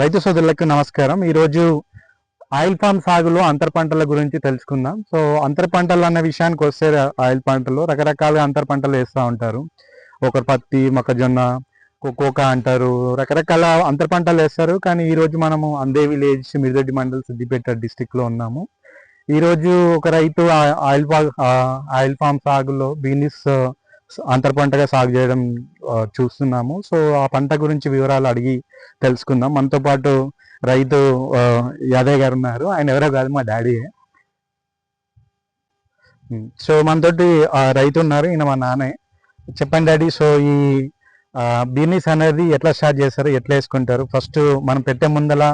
రైతు సోదరులకు నమస్కారం. ఈరోజు ఆయిల్ పామ్ సాగులో అంతర పంటల గురించి తెలుసుకుందాం. సో అంతర పంటలు అన్న విషయానికి వస్తే ఆయిల్ పంటలు రకరకాలుగా అంతర పంటలు వేస్తూ ఉంటారు. ఒకరు పత్తి మొక్కజొన్న కోకా అంటారు. రకరకాల అంతర పంటలు వేస్తారు. కానీ ఈరోజు మనము అందే విలేజ్ మిర్దొడ్డి మండల్ సిద్దిపేట డిస్టిక్లో ఉన్నాము. ఈరోజు ఒక రైతు ఆయిల్ ఆయిల్ పామ్ సాగులో బీనిస్ అంతర పంటగా సాగు చేయడం చూస్తున్నాము. సో ఆ పంట గురించి వివరాలు అడిగి తెలుసుకుందాం. మనతో పాటు రైతు యాదయ్య గారు ఉన్నారు. ఆయన ఎవరో కాదు మా డాడీ. సో మనతోటి రైతు ఉన్నారు. ఈయన మా నాన్నే. చెప్పండి డాడీ సో ఈ బీనీస్ అనేది ఎట్లా స్టార్ట్ చేస్తారు ఎట్లా వేసుకుంటారు? ఫస్ట్ మనం పెట్టే ముందల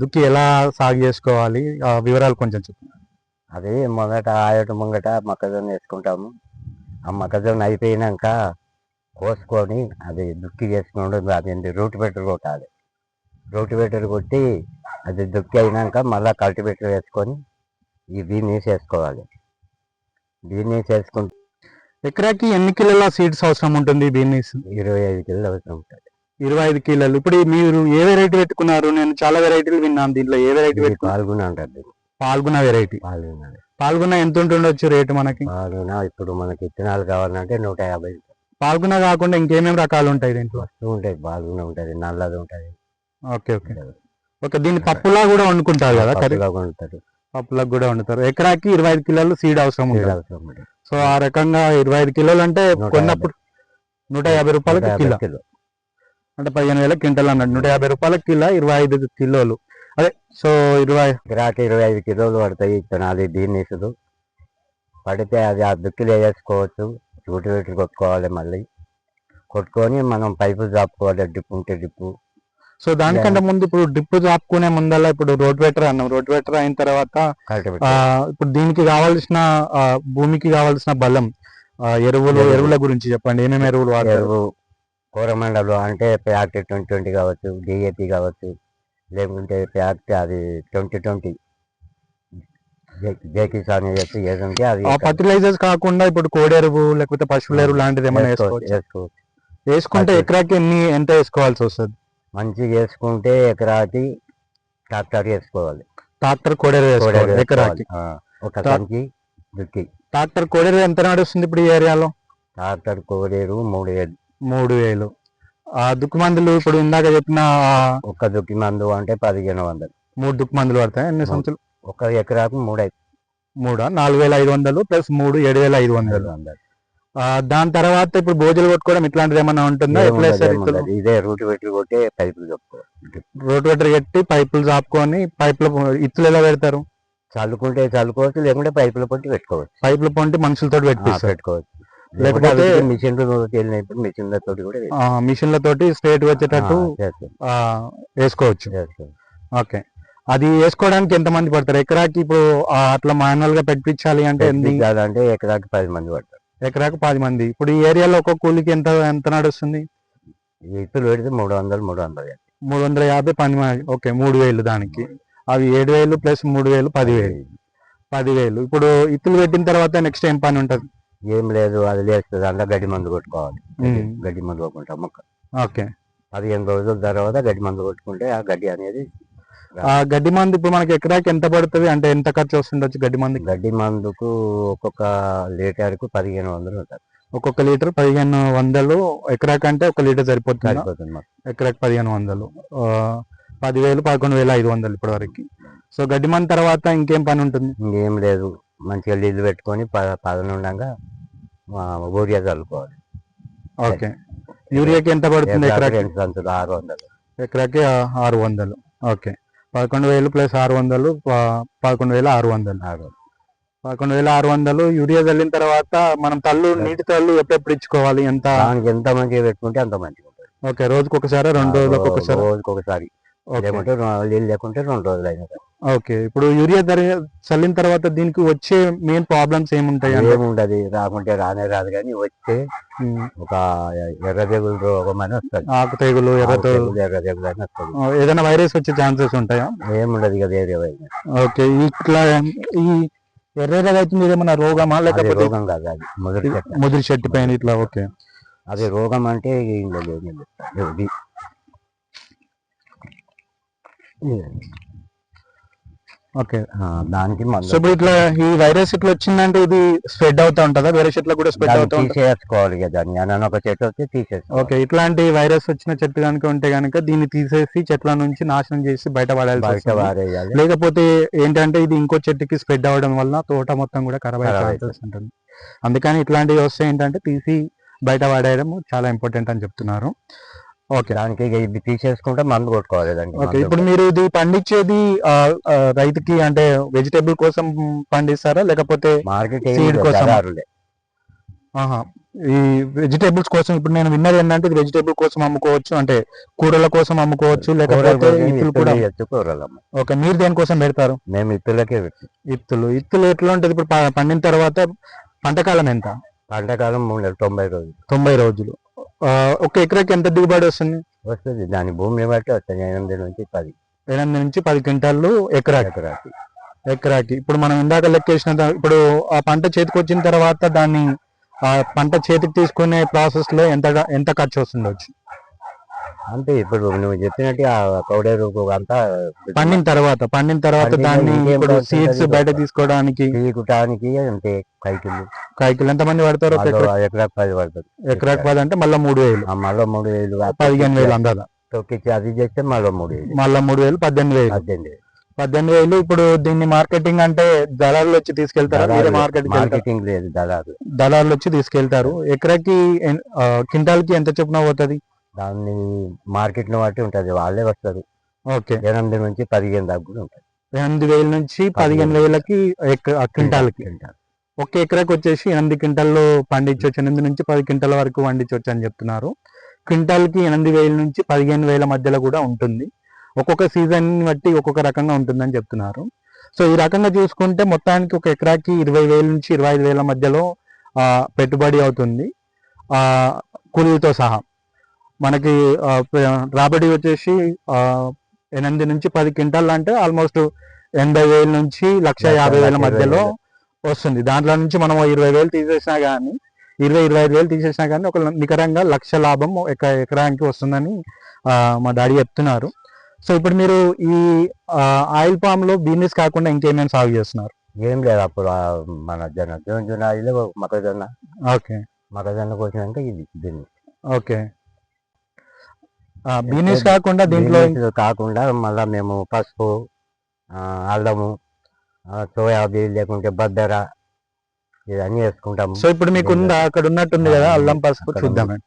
దుక్కి ఎలా సాగు చేసుకోవాలి? వివరాలు కొంచెం చెప్పండి. అది మొదట ఆయట ముంగట మొక్కజొన్న వేసుకుంటాము. ఆ మొక్కజొన్న అయిపోయినాక కోసుకొని అది దుక్కి చేసుకుంటుంది అది రూట్ బెటర్ కొట్టాలి. రూట్ బెటర్ కొట్టి అది దుక్కి అయినాక మళ్ళీ కల్టివేటర్ వేసుకొని ఈ బీనీస్ వేసుకోవాలి బీనీస్ వేసుకుంటే ఎకరాకి ఎన్ని కిలోల సీడ్స్ అవసరం ఉంటుంది బీనీస్ ఇరవై ఐదు కిలో అవసరం ఉంటుంది. ఇరవై ఐదు కిలోలు. ఇప్పుడు మీరు ఏ వెరైటీ పెట్టుకున్నారు? నేను చాలా వెరైటీలు విన్నాను దీంట్లో. ఏ వెరైటీ ఇది పెట్టుకున్నారు? పాల్గొన అంటారు పాల్గొన వెరైటీ. పాల్గొన పాల్గొన ఎంత ఉంటుండొచ్చు రేటు మనకి? పాల్గొన ఇప్పుడు మనకి విత్తనాలు కావాలంటే నూట యాభై పాల్గొన కాకుండా ఇంకేమేం రకాలు ఉంటాయి దీంట్లో? వస్తూ ఉంటాయి పాల్గొన ఉంటుంది నల్లది ఉంటుంది ఓకే ఓకే. ఓకే దీన్ని పప్పులా కూడా వండుకుంటారు కదా కర్రీ? పప్పుగా ఉంటుంది పప్పులా కూడా వండుతారు. ఎకరాకి ఇరవై ఐదు కిలోలు సీడ్ అవసరం ఉంటుంది. సో ఆ రకంగా ఇరవై ఐదు కిలోలు అంటే కొన్నప్పుడు నూట యాభై రూపాయలకి కిలో. కిలో. అంటే పదిహేను వేల క్వింటల్ అన్నట్టు నూట యాభై రూపాయలకి కిలో ఇరవై ఐదు కిలోలు. అదే సో ఇరవై గిరాకీ ఇరవై ఐదు కిలోలు పడతాయి ఇత్తనాలు దీన్ని ఇసుడు. పడితే అది ఆ దుక్కిలో వేసుకోవచ్చు రూటి వెట్లు కొట్టుకోవాలి మళ్ళీ. కొట్టుకొని మనం పైపు చాపుకోవాలి డిప్పు ఉంటే డిప్పు సో దానికంటే ముందు ఇప్పుడు డ్రిప్ చాపుకునే ముందల్ల ఇప్పుడు రోడ్ వెటర్ అన్నాం. రోడ్ వెటర్ అయిన తర్వాత ఇప్పుడు దీనికి కావాల్సిన భూమికి కావాల్సిన బలం ఎరువులు ఎరువులు. గురించి చెప్పండి. ఏమేమి ఎరువులు వాడతారు? ఎరువు. కూరమండలు అంటే ప్యాక్ట్ ట్వంటీ ట్వంటీ కావచ్చు డిఏపి కావచ్చు. లేకుంటే ప్యాక్ట్ అది ట్వంటీ ట్వంటీ. ఏదంటే అది ఫర్టిలైజర్స్ కాకుండా ఇప్పుడు కోడెరువు లేకపోతే పశువుల ఎరువు లాంటిది ఏమైనా వేసుకోవచ్చు వేసుకుంటే ఎకరాకి ఎన్ని ఎంత వేసుకోవాల్సి వస్తుంది? మంచిగా వేసుకుంటే ఎకరాకి ట్రాక్టర్ వేసుకోవాలి. ట్రాక్టర్ కోడెరు వేసుకోవాలి ఎకరాకి. ఒక సంచి దుక్కి. ట్రాక్టర్ కోడెరు ఎంత నడుస్తుంది ఇప్పుడు ఈ ఏరియాలో? ట్రాక్టర్ కోడేరు మూడు వేలు. మూడు వేలు. ఆ దుక్కు మందులు ఇప్పుడు ఇందాక చెప్పిన ఆ, ఒక్క దుక్కి మందు అంటే పదిహేను వందలు. మూడు దుక్కు మందులు పడతాయి ఎన్ని. సంచులు? ఒక ఎకరాకు మూడు ఐదు మూడా? నాలుగు వేల ఐదు వందలు ప్లస్ మూడు ఏడు వేల ఐదు వందలు. దాని తర్వాత ఇప్పుడు భోజలు కొట్టుకోవడం ఇట్లాంటిది ఏమన్నా ఉంటుందా. ఇదే రూట్ పెట్టి కొట్టే పైపులు చెప్పుకోవాలి. రోడ్ వెటర్ కట్టి పైపులు చాపుకొని పైపులు ఇత్తులు ఎలా పెడతారు? చల్లుకుంటే చల్లుకోవచ్చు లేకుంటే పైపుల పొట్టి పెట్టుకోవచ్చు. పైపులు పొంటి మనుషులతో పెట్టుకోవచ్చు. లేకపోతే- మిషన్లు వెళ్ళినప్పుడు మిషన్లతో కూడా మిషన్లతోటి స్ట్రేట్ వచ్చేటట్టు వేసుకోవచ్చు. ఓకే. అది వేసుకోవడానికి ఎంత మంది పడతారు? ఎకరాకి ఇప్పుడు అట్లా మాన్యువల్గా పెట్టించాలి అంటే పెట్టించాలంటే ఎకరాకి పది మంది పడతారు. ఎకరాకి పది మంది. ఇప్పుడు ఈ ఏరియాలో ఒక్కొక్క కూలికి ఎంత ఎంత నడుస్తుంది? ఈ ఇత్తులు పెడితే మూడు వందలు మూడు వందలు మూడు వందల యాభై పని ఓకే మూడు వేలు దానికి. అవి ఏడు వేలు ప్లస్ మూడు వేలు పదివేలు. పదివేలు. ఇప్పుడు ఇత్తులు పెట్టిన తర్వాత నెక్స్ట్ ఏం పని ఉంటది? ఏం లేదు అది లేస్తుంది. అందులో గడ్డి మందు కొట్టుకోవాలి. గడ్డి- మందు కొట్టుకుంటాం మొక్క. ఓకే. పదిహేను రోజుల తర్వాత గడ్డి మందు కొట్టుకుంటే ఆ గడ్డి అనేది ఆ గడ్డి మందు ఇప్పుడు మనకి ఎకరాకి ఎంత పడుతుంది? అంటే ఎంత ఖర్చు వస్తుండొచ్చు గడ్డి మందుకి? గడ్డి మందుకు ఒక్కొక్క లీటర్కు పదిహేను వందలు ఉంటుంది ఒక్కొక్క లీటర్ పదిహేను వందలు ఎకరాకి అంటే ఒక లీటర్ సరిపోతుంది? సరిపోతుంది ఎకరాకి పదిహేను వందలు. ఆ, పదివేలు పదకొండు వేల ఐదు వందలు ఇప్పటి వరకు సో గడ్డి మందు తర్వాత ఇంకేం పని ఉంటుంది? ఇంకేం లేదు. మంచిగా నీళ్ళు పెట్టుకొని ప- పదనుండగా ఊరియా చల్లుకోవాలి. ఓకే. యూరియాకి ఎంత పడుతుంది ఎకరాకి ఎకరాకి? రెండు సంచులు ఆరు వందలు. ఎకరాకి ఆరు వందలు. ఓకే. పదకొండు వేలు ప్లస్ ఆరు వందలు పదకొండు వేల ఆరు వందలు. ఆరు పదకొండు వేల ఆరు వందలు యూరియా చల్లిన తర్వాత మనం తల్లు నీటి తల్లు ఎప్పుడెప్పుడు ఇచ్చుకోవాలి? ఎంత? దానికి ఎంత మంచిగా పెట్టుకుంటే అంత మంచిగా ఉంటుంది. ఓకే. రోజుకి ఒకసారి రెండు రోజులకు ఒకసారి రోజుకి ఒకసారి ఓకే. లేకుంటే నీళ్ళు లేకుంటే రెండు రోజులు అయినా. ఓకే. ఇప్పుడు యూరియా ధర చల్లిన తర్వాత దీనికి వచ్చే మెయిన్ ప్రాబ్లమ్స్ ఏముంటాయి ఏముండదు? రాకుంటే రానే రాదు కానీ వచ్చే ఒక ఎర్ర తెగులు రోగం అని వస్తుంది. ఆకు తెగులు ఎర్ర తెగులు. ఎర్ర తెగులు అని వస్తుంది. ఏదైనా వైరస్ వచ్చే ఛాన్సెస్ ఉంటాయా? ఏముండదు ఇక వేరే వైద్యం. ఓకే. ఇట్లా ఈ ఎర్ర అవుతుంది ఏమైనా రోగమా? లేకపోతే రోగం కాదు అది మొదటి చెట్టు. ముదిరి చెట్టు పైన ఇట్లా ఓకే. అది రోగం అంటే ఏం లేదు, ఏం లేదు. ఇది ఓకే. దానికి సో ఇప్పుడు ఇట్లా ఈ వైరస్ ఇట్లా వచ్చిందంటే ఇది స్ప్రెడ్ అవుతా ఉంటుందా? వేరే చెట్లకు కూడా స్ప్రెడ్ అవుతా తీసేసుకోవాలి కదా దాన్ని. ఒక చెట్టు వచ్చి తీసేసుకోవాలి. ఓకే ఇట్లాంటి వైరస్ వచ్చిన చెట్టు కనుక ఉంటే కనుక దీన్ని తీసేసి చెట్ల నుంచి నాశనం చేసి బయట. వారేయాలి లేకపోతే ఏంటంటే ఇది ఇంకో చెట్టుకి స్ప్రెడ్ అవ్వడం వల్ల తోట మొత్తం కూడా ఖరాబ్ ఉంటుంది. అందుకని ఇట్లాంటివి వస్తే ఏంటంటే తీసి బయట పడేయడం చాలా ఇంపార్టెంట్ అని చెప్తున్నారు. ఓకే దానికి ఇక ఇది తీసేసుకుంటే మందు కొట్టుకోవాలి దానికి ఓకే ఇప్పుడు మీరు ఇది పండించేది రైతుకి అంటే వెజిటేబుల్ కోసం పండిస్తారా? లేకపోతే మార్కెట్ కోసం. ఈ వెజిటేబుల్స్ కోసం ఇప్పుడు నేను విన్నది ఏంటంటే వెజిటేబుల్ కోసం అమ్ముకోవచ్చు అంటే కూరల కోసం అమ్ముకోవచ్చు లేకపోతే ఇత్తులు కూడా. ఓకే మీరు దేనికోసం పెడతారు? మేము ఇత్తులకే ఇత్తులు ఇత్తులు ఎట్లా ఉంటుంది? ఇప్పుడు పండిన తర్వాత పంటకాలం ఎంత? పంటకాలం తొంభై రోజులు. తొంభై రోజులు. ఒక ఎకరాకి ఎంత దిగుబడి వస్తుంది? వస్తుంది. దాని భూమిని బట్టి వస్తుంది. ఎనిమిది నుంచి పది. ఎనిమిది నుంచి పది క్వింటాలు ఎకరాకి. ఎకరాకి. ఎకరాకి. ఇప్పుడు మనం ఇందాక లెక్కేసిన ఇప్పుడు ఆ పంట చేతికి వచ్చిన తర్వాత దాన్ని ఆ పంట చేతికి తీసుకునే ప్రాసెస్లో ఎంత ఎంత ఖర్చు వస్తుండొచ్చు అంతే ఇప్పుడు నువ్వు చెప్పినట్టు ఆ పౌడర్ అంతా పండిన తర్వాత పండిన తర్వాత దాన్ని ఇప్పుడు సీడ్స్ బయట తీసుకోవడానికి తీయటానికి అంతే కైకిలు కాయకులు ఎంత మంది పడతారు ఎకరాకి పది పడుతుంది ఎకరాకి పది అంటే మళ్ళీ మూడు వేలు. మళ్ళీ మూడు వేలు పదిహేను వేలు అందాల. తొక్కిచ్చి అది చేస్తే మళ్ళీ మూడు వేలు. మళ్ళీ మూడు వేలు పద్దెనిమిది వేలు. పద్దెనిమిది వేలు. పద్దెనిమిది వేలు ఇప్పుడు దీన్ని మార్కెటింగ్ అంటే దళారులు వచ్చి తీసుకెళ్తారా? మార్కెటింగ్ లేదు దళారు దళారులు వచ్చి తీసుకెళ్తారు. ఎకరాకి ఆ, క్వింటాల్కి ఎంత చొప్పున పోతుంది? దాన్ని మార్కెట్ని బట్టి ఉంటది వాళ్ళే వస్తారు. ఓకే. ఎనిమిది నుంచి పదిహేను దాకా కూడా ఉంటుంది ఎనిమిది వేల నుంచి పదిహేను వేలకి క్వింటాల్కి? క్వింటాల్. ఒక ఎకరాకి వచ్చేసి ఎనిమిది క్వింటాల్లో పండించవచ్చు ఎనిమిది నుంచి పది క్వింటాల వరకు పండించవచ్చు అని చెప్తున్నారు. క్వింటాల్కి ఎనిమిది వేల నుంచి పదిహేను వేల మధ్యలో కూడా ఉంటుంది. ఒక్కొక్క సీజన్ బట్టి ఒక్కొక్క రకంగా ఉంటుందని చెప్తున్నారు. సో ఈ రకంగా చూసుకుంటే మొత్తానికి ఒక ఎకరాకి ఇరవై వేల నుంచి ఇరవై ఐదు వేల మధ్యలో ఆ, పెట్టుబడి అవుతుంది. ఆ, కూలీలతో సహా. మనకి రాబడి వచ్చేసి ఎనిమిది నుంచి పది క్వింటాల్ అంటే ఆల్మోస్ట్ ఎనభై వేల నుంచి లక్ష యాభై వేల మధ్యలో వస్తుంది. దాంట్లో నుంచి మనం ఇరవై వేలు తీసేసినా కానీ ఇరవై ఇరవై ఐదు వేలు తీసేసినా కానీ ఒక నికరంగా లక్ష లాభం ఒక ఎకరానికి వస్తుందని మా డాడీ చెప్తున్నారు. సో ఇప్పుడు మీరు ఈ ఆయిల్ పామ్లో బిజినెస్ కాకుండా ఇంకేమేమి సాగు చేస్తున్నారు? ఏం లేదు అప్పుడు మన జొన్న జొన్న జొన్న ఇల్లు మొక్కజొన్న. ఓకే. మొక్కజొన్న కోసినాక ఇది దీన్ని ఓకే. బిజినెస్ కాకుండా దీంట్లో కాకుండా మళ్ళా మేము పసుపు అల్లము ఆ, సోయాబీన్ లేకుంటే బద్దర ఇవన్నీ వేసుకుంటాము సో ఇప్పుడు మీకు ఉందా అక్కడ ఉన్నట్టుంది కదా అల్లం పసుపు చూద్దామండి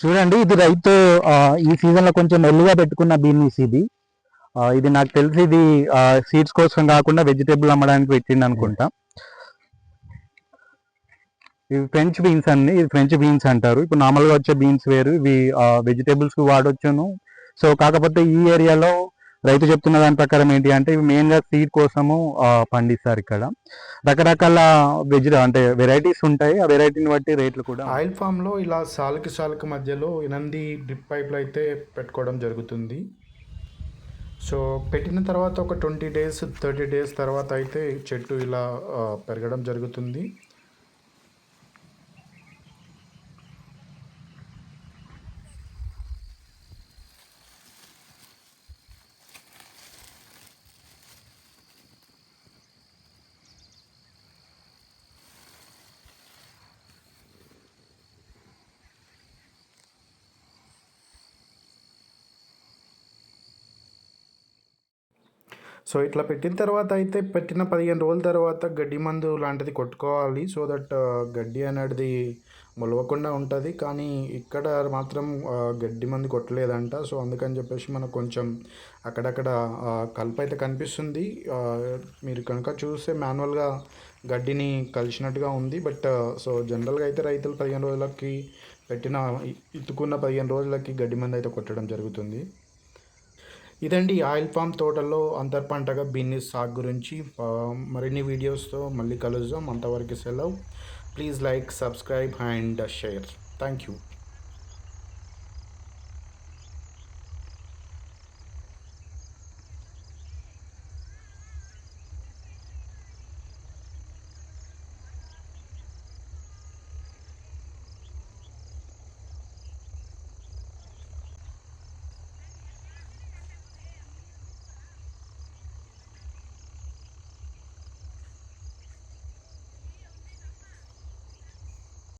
చూడండి ఇది రైతు ఈ సీజన్లో కొంచెం మెల్లిగా పెట్టుకున్న బీనీస్ ఇది. ఇది నాకు తెలిసి ఇది సీడ్స్ కోసం కాకుండా వెజిటేబుల్ అమ్మడానికి పెట్టింది అనుకుంటా. ఇవి ఫ్రెంచ్ బీన్స్ అన్ని ఇది ఫ్రెంచ్ బీన్స్ అంటారు. ఇప్పుడు నార్మల్గా వచ్చే బీన్స్ వేరు ఇవి వెజిటేబుల్స్ వాడొచ్చును. సో కాకపోతే ఈ ఏరియాలో రైతు చెప్తున్న దాని ప్రకారం ఏంటి అంటే ఇవి మెయిన్గా సీడ్ కోసము పండిస్తారు ఇక్కడ. రకరకాల వెజ్ అంటే వెరైటీస్ ఉంటాయి. ఆ వెరైటీని బట్టి రేట్లు కూడా ఆయిల్ ఫామ్లో ఇలా సాలుకి సాలుకి మధ్యలో ఎనిమిది డ్రిప్ పైపులు అయితే పెట్టుకోవడం జరుగుతుంది. సో పెట్టిన తర్వాత ఒక ట్వంటీ డేస్ థర్టీ డేస్ తర్వాత అయితే చెట్టు ఇలా పెరగడం జరుగుతుంది. సో ఇట్లా పెట్టిన తర్వాత అయితే పెట్టిన పదిహేను రోజుల తర్వాత గడ్డి మందు లాంటిది కొట్టుకోవాలి. సో దట్ గడ్డి అనేది మొలవకుండా ఉంటుంది. కానీ ఇక్కడ మాత్రం గడ్డి మందు కొట్టలేదంట. సో అందుకని చెప్పేసి మనకు కొంచెం అక్కడక్కడ కలుపు అయితే కనిపిస్తుంది. మీరు కనుక చూస్తే మాన్యువల్గా గడ్డిని కలిసినట్టుగా ఉంది. బట్ సో జనరల్గా అయితే రైతులు పదిహేను రోజులకి పెట్టిన ఇత్తుకున్న పదిహేను రోజులకి గడ్డి మందు అయితే కొట్టడం జరుగుతుంది. ఇదండి ఆయిల్ పామ్ తోటల్లో అంతర్ పంటగా బీన్స్ సాగు గురించి. మరిన్ని వీడియోస్తో మళ్ళీ కలుద్దాం. అంతవరకు సెలవు. Please like subscribe and share. Thank you.